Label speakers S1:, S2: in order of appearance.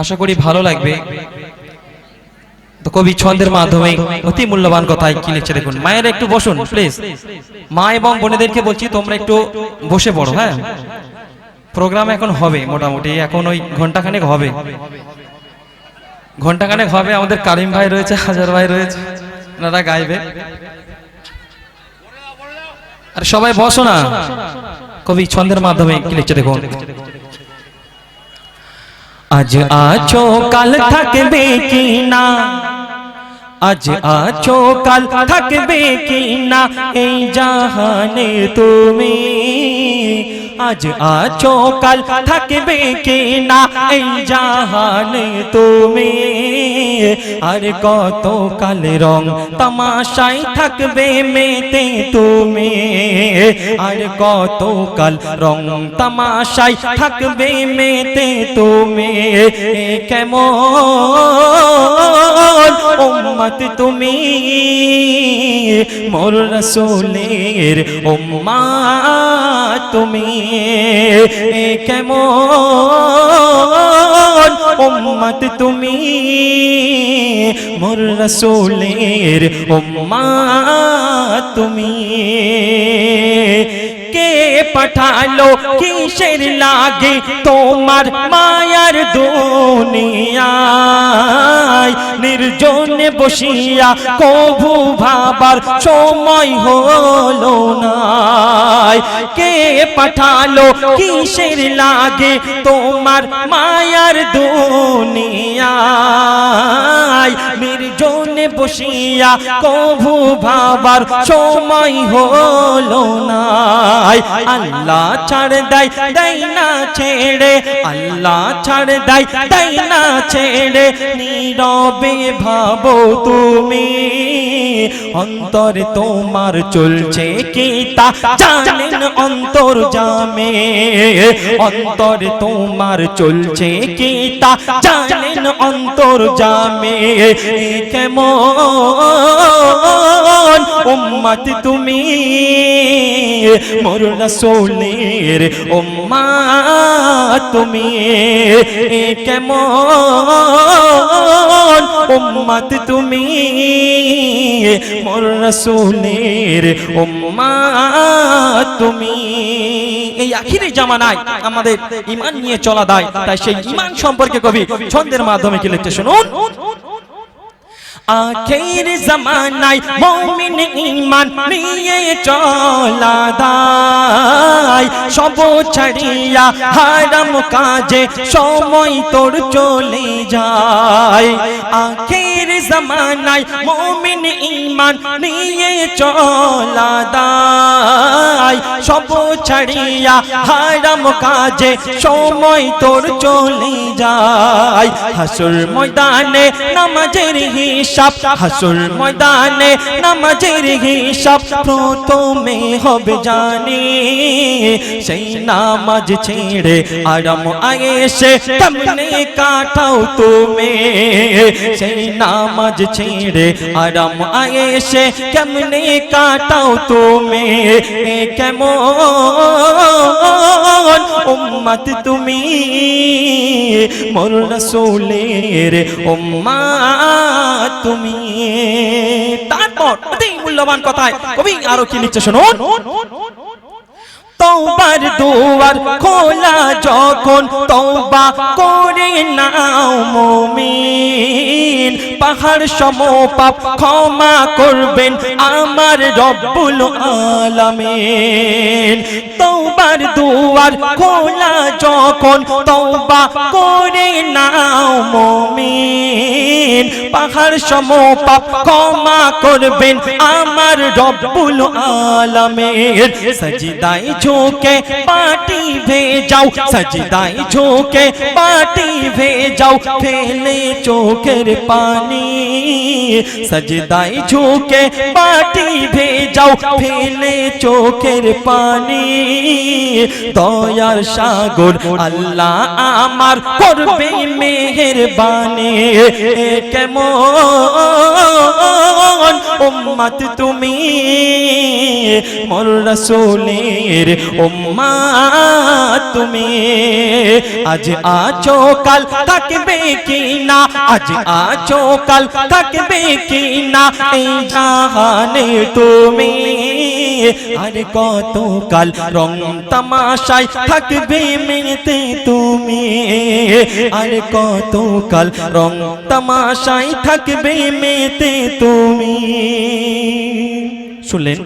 S1: আশা করি ভালো লাগবে। তো কবি ছন্দের মাধ্যমে অতি মূল্যবান কথাই কি লিখছে দেখুন। মায়ের একটু বসুন প্লিজ মা এবং বোনেদেরকে বলছি, তোমরা একটু বসে পড়ো হ্যাঁ? প্রোগ্রাম এখন হবে মোটামুটি, এখন ওই ঘন্টাখানেক হবে। ঘন্টাখানেক হবে, আমাদের কারিম ভাই রয়েছে, হাজার ভাই রয়েছে, ওনারা গাইবে। আর সবাই বসো না। কবি ছন্দের মাধ্যমে কি লিখছে দেখুন। আজ আছো কাল থাকবে কি না আজ আছো কাল থাকবে কি না এই জাহানে তুমি আজ আছো, কাল থাকবে কি না এই জাহানে তুমি। আর কত কাল রং তামাশাই থাকবে মেতে তুমি। আর কত কাল রং তামাশাই থাকবে মেতে তুমি। কেমন উম্মত তুমি। মোর রসুলের উম্মা তুমি। কেমন উম্মত তুমি? মোর রসুলের উম্মা তুমি। কে পাঠালো কিসের লাগে তোমার মায়ার দুনিয়ায় নির্জনে বসিয়া কভু ভাবার সময় হলো না কে পাঠালো, কিসের লাগে তোমার মায়ার দুনিয়ায়? নির্জনে বসিয়া কভু ভাবার সময় হলো না আল্লাহ ছাড় দেয় দেয় না ছেড়ে। আল্লাহ ছাড় দেয় দেয় না ছেড়ে। নীরবে ভাবো তুমি, অন্তর তোমার চলছে কি তা জানেন অন্তর জামে। অন্তর তোমার চলছে কি তা জানেন অন্তর জামে। কেমন উম্মত তুমি, মোর রসুলের উম্মা তুমি। কেমন উম্মত তুমি, মোর রসুলের উম্মা তুমি। এই আখিরি জামানায় আমাদের ইমান নিয়ে চলা দায়, তাই সেই ইমান সম্পর্কে কবি ছন্দের মাধ্যমে কি লিখতে শুনুন? আখের জমানায় মমিন ইমান নিয়ে চলা দায় সব ছাড়িয়া হারাম কাজে সময় তোর চলে যায়। আখের জমানায় মমিন ইমান নিয়ে চলা দায়। সব ছাড়িয়া হারাম কাজে সময় তোর চলে যায়। হাসুর ময়দানে নামাজের হিসাব, হাসুর ময়দানে নামাজের হিসাব প্রথমে হবে জানি। সেই নামাজ ছেড়ে আরাম কেমনে কাটাও তুমি। সেই নামাজ ছেড়ে আরাম আয়েসে কেমনে কাটাও তুমি? কেমন উম্মত তুমি? মোর রসুলের উম্মা তুমি। তারপর মূল্যবান কথায় কবি আরও কি লিখছে শুনুন? তৌবার দুয়ার খোলা যখন তৌবা করে নাও মুমিন। পাহাড় সম পাপ ক্ষমা করবেন আমার রব্বুল আলামিন। তৌবার দুয়ার খোলা যখন তৌবা করে নাও মুমিন। পাহাড় সম পাপ ক্ষমা করবেন আমার রব্বুল আলামিন। সজদাই ঝোঁকে পাটি ভেজাও সজদাই ঝোঁকে পাটি ভেজাও, ফেলে চোখের পানি সজদাই ঝুঁকে পাটি ভেজাও ফেলে চোখের পানি দয়ার সাগর আল্লাহ আমার করবে মেহেরবানি কেমন উম্মত তুমি মোর রসুলের উম্মত তুমি আজ আছো কাল থাকবে কি না? আজ আছো কাল থাকবে কি না? এই জাহানে তুমি আর কত কাল রং তামাশায় থাকবে মেতে তুমি? আর কত কাল রং তামাশায় থাকবে মেতে তুমি? শুনলেন?